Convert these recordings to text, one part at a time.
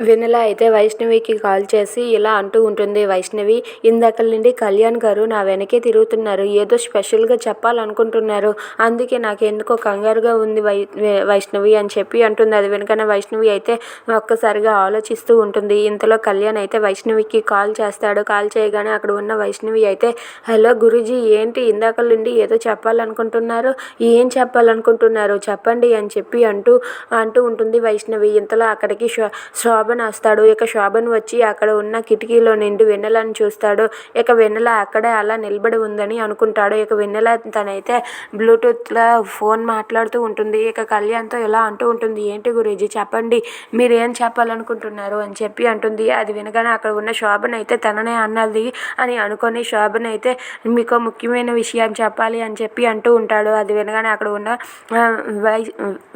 వెన్నెల అయితే వైష్ణవికి కాల్ చేసి ఇలా అంటూ ఉంటుంది వైష్ణవి ఇందాకల నుండి కళ్యాణ్ గారు నా వెనకే తిరుగుతున్నారు ఏదో స్పెషల్గా చెప్పాలనుకుంటున్నారు. అందుకే నాకు ఎందుకో కంగారుగా ఉంది వై వైష్ణవి అని చెప్పి అంటుంది. అది వెనుకన వైష్ణవి అయితే ఒక్కసారిగా ఆలోచిస్తూ ఉంటుంది. ఇంతలో కళ్యాణ్ అయితే వైష్ణవికి కాల్ చేస్తాడు. కాల్ చేయగానే అక్కడ ఉన్న వైష్ణవి అయితే హలో గురుజీ ఏంటి ఇందాకల నుండి ఏదో చెప్పాలనుకుంటున్నారు? ఏం చెప్పాలనుకుంటున్నారు? చెప్పండి అని చెప్పి అంటూ అంటూ ఉంటుంది వైష్ణవి. ఇంతలో అక్కడికి షా శోభన్ వస్తాడు. ఇక శోభన్ వచ్చి అక్కడ ఉన్న కిటికీలో నుండి వెన్నెలను చూస్తాడు. ఇక వెన్నెల అక్కడే అలా నిలబడి ఉందని అనుకుంటాడు. ఇక వెన్నెల తనైతే బ్లూటూత్లో ఫోన్ మాట్లాడుతూ ఉంటుంది. ఇక కళ్యాణ్తో ఇలా అంటూ ఉంటుంది. ఏంటి గురూజీ చెప్పండి. మీరు ఏం చెప్పాలనుకుంటున్నారు? అని చెప్పి అంటుంది. అది వినగానే అక్కడ ఉన్న శోభన్ అయితే తననే అన్నది అని అనుకొని శోభన్ అయితే మీకు ముఖ్యమైన విషయం చెప్పాలి అని చెప్పి అంటూ ఉంటాడు. అది వినగానే అక్కడ ఉన్న వై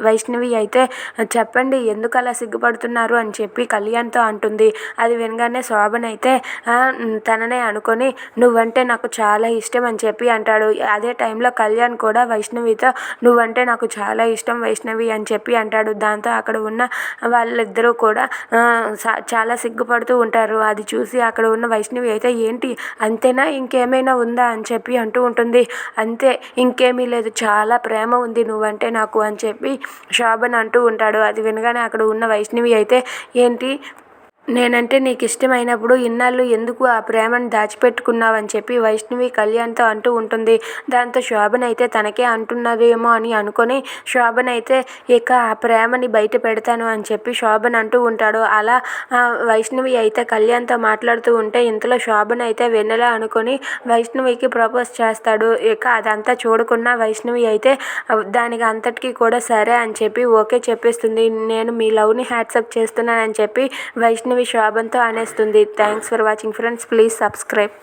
వైష్ణవి అయితే చెప్పండి. ఎందుకు అలా సిగ్గుపడుతున్నారు? అని చెప్పి కళ్యాణ్తో అంటుంది. అది వినగానే శోభన్ అయితే తననే అనుకొని నువ్వంటే నాకు చాలా ఇష్టం అని చెప్పి అంటాడు. అదే టైంలో కళ్యాణ్ కూడా వైష్ణవితో నువ్వంటే నాకు చాలా ఇష్టం వైష్ణవి అని చెప్పి అంటాడు. దాంతో అక్కడ ఉన్న వాళ్ళిద్దరూ కూడా చాలా సిగ్గుపడుతూ ఉంటారు. అది చూసి అక్కడ ఉన్న వైష్ణవి అయితే ఏంటి అంతేనా? ఇంకేమైనా ఉందా? అని చెప్పి అంటూ ఉంటుంది. అంతే ఇంకేమీ లేదు. చాలా ప్రేమ ఉంది నువ్వంటే నాకు అని చెప్పి శోభన్ అంటూ ఉంటాడు. అది వినగానే అక్కడ ఉన్న వైష్ణవి అయితే ఏంటి? నేనంటే నీకు ఇష్టమైనప్పుడు ఇన్నాళ్ళు ఎందుకు ఆ ప్రేమను దాచిపెట్టుకున్నావని చెప్పి వైష్ణవి కళ్యాణ్తో అంటూ ఉంటుంది. దాంతో శోభన్ అయితే తనకే అంటున్నదేమో అని అనుకొని శోభన్ అయితే ఇక ఆ ప్రేమని బయట పెడతాను అని చెప్పి శోభన్ అంటూ ఉంటాడు. అలా వైష్ణవి అయితే కళ్యాణ్తో మాట్లాడుతూ ఉంటే ఇంతలో శోభన్ అయితే వెన్నెల అనుకొని వైష్ణవికి ప్రపోజ్ చేస్తాడు. ఇక అదంతా చూడకున్న వైష్ణవి అయితే దానికి అంతటికీ కూడా సరే అని చెప్పి ఓకే చెప్పేస్తుంది. నేను మీ లవ్ని హ్యాట్సప్ చేస్తున్నానని చెప్పి Vaishnavi శోభన్తో అనేస్తుంది thanks for watching friends please subscribe